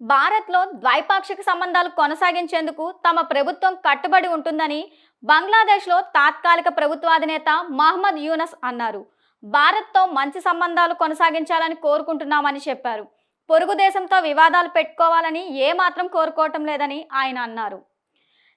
భారత్లో ద్వైపాక్షిక సంబంధాలు కొనసాగించేందుకు తమ ప్రభుత్వం కట్టుబడి ఉంటుందని బంగ్లాదేశ్లో తాత్కాలిక ప్రభుత్వాధినేత మహమ్మద్ యూనస్ అన్నారు. భారత్తో మంచి సంబంధాలు కొనసాగించాలని కోరుకుంటున్నామని చెప్పారు. పొరుగు దేశంతో వివాదాలు పెట్టుకోవాలని ఏమాత్రం కోరుకోవటం లేదని ఆయన అన్నారు.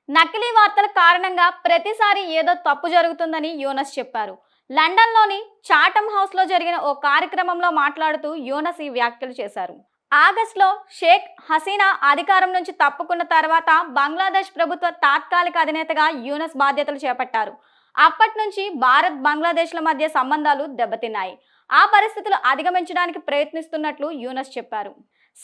నకిలీ వార్తల కారణంగా ప్రతిసారి ఏదో తప్పు జరుగుతుందని యూనస్ చెప్పారు. లండన్లోని చాటమ్ హౌస్లో జరిగిన ఓ కార్యక్రమంలో మాట్లాడుతూ యూనస్ ఈ వ్యాఖ్యలు చేశారు. ఆగస్టులో షేక్ హసీనా అధికారం నుంచి తప్పుకున్న తర్వాత బంగ్లాదేశ్ ప్రభుత్వ తాత్కాలిక అధినేతగా యూనస్ బాధ్యతలు చేపట్టారు. అప్పటి నుంచి భారత్ బంగ్లాదేశ్ల మధ్య సంబంధాలు దెబ్బతిన్నాయి. ఆ పరిస్థితులు అధిగమించడానికి ప్రయత్నిస్తున్నట్లు యూనస్ చెప్పారు.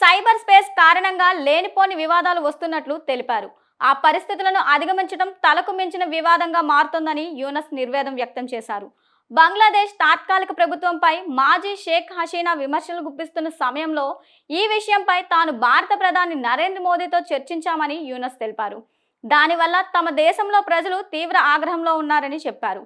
సైబర్ స్పేస్ కారణంగా లేనిపోని వివాదాలు వస్తున్నట్లు తెలిపారు. ఆ పరిస్థితులను అధిగమించడం తలకు మించిన వివాదంగా మారుతోందని యూనస్ నిర్వేదం వ్యక్తం చేశారు. బంగ్లాదేశ్ తాత్కాలిక ప్రభుత్వంపై మాజీ షేక్ హసీనా విమర్శలు గుప్పిస్తున్న సమయంలో ఈ విషయంపై తాను భారత ప్రధాని నరేంద్ర మోదీతో చర్చించామని యూనస్ తెలిపారు. దానివల్ల తమ దేశంలో ప్రజలు తీవ్ర ఆగ్రహంలో ఉన్నారని చెప్పారు.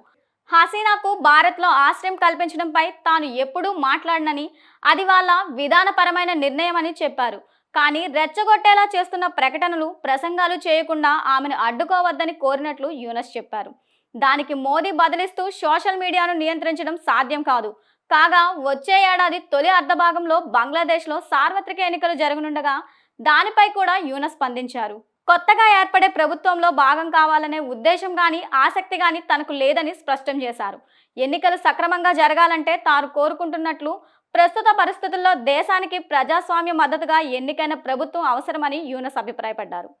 హసీనాకు భారత్లో ఆశ్రయం కల్పించడంపై తాను ఎప్పుడూ మాట్లాడనని అది వాళ్ళ విధానపరమైన నిర్ణయం అని చెప్పారు. కానీ రెచ్చగొట్టేలా చేస్తున్న ప్రకటనలు ప్రసంగాలు చేయకుండా ఆమెను అడ్డుకోవద్దని కోరినట్లు యూనస్ చెప్పారు. దానికి మోదీ బదిలిస్తూ సోషల్ మీడియాను నియంత్రించడం సాధ్యం కాదు. కాగా వచ్చే ఏడాది తొలి అర్ధభాగంలో బంగ్లాదేశ్లో సార్వత్రిక ఎన్నికలు జరగనుండగా దానిపై కూడా యూనస్ స్పందించారు. కొత్తగా ఏర్పడే ప్రభుత్వంలో భాగం కావాలనే ఉద్దేశం కానీ ఆసక్తి కానీ తనకు లేదని స్పష్టం చేశారు. ఎన్నికలు సక్రమంగా జరగాలంటే తాను కోరుకుంటున్నట్లు ప్రస్తుత పరిస్థితుల్లో దేశానికి ప్రజాస్వామ్య మద్దతుగా ఎన్నికైన ప్రభుత్వం అవసరమని యూనస్ అభిప్రాయపడ్డారు.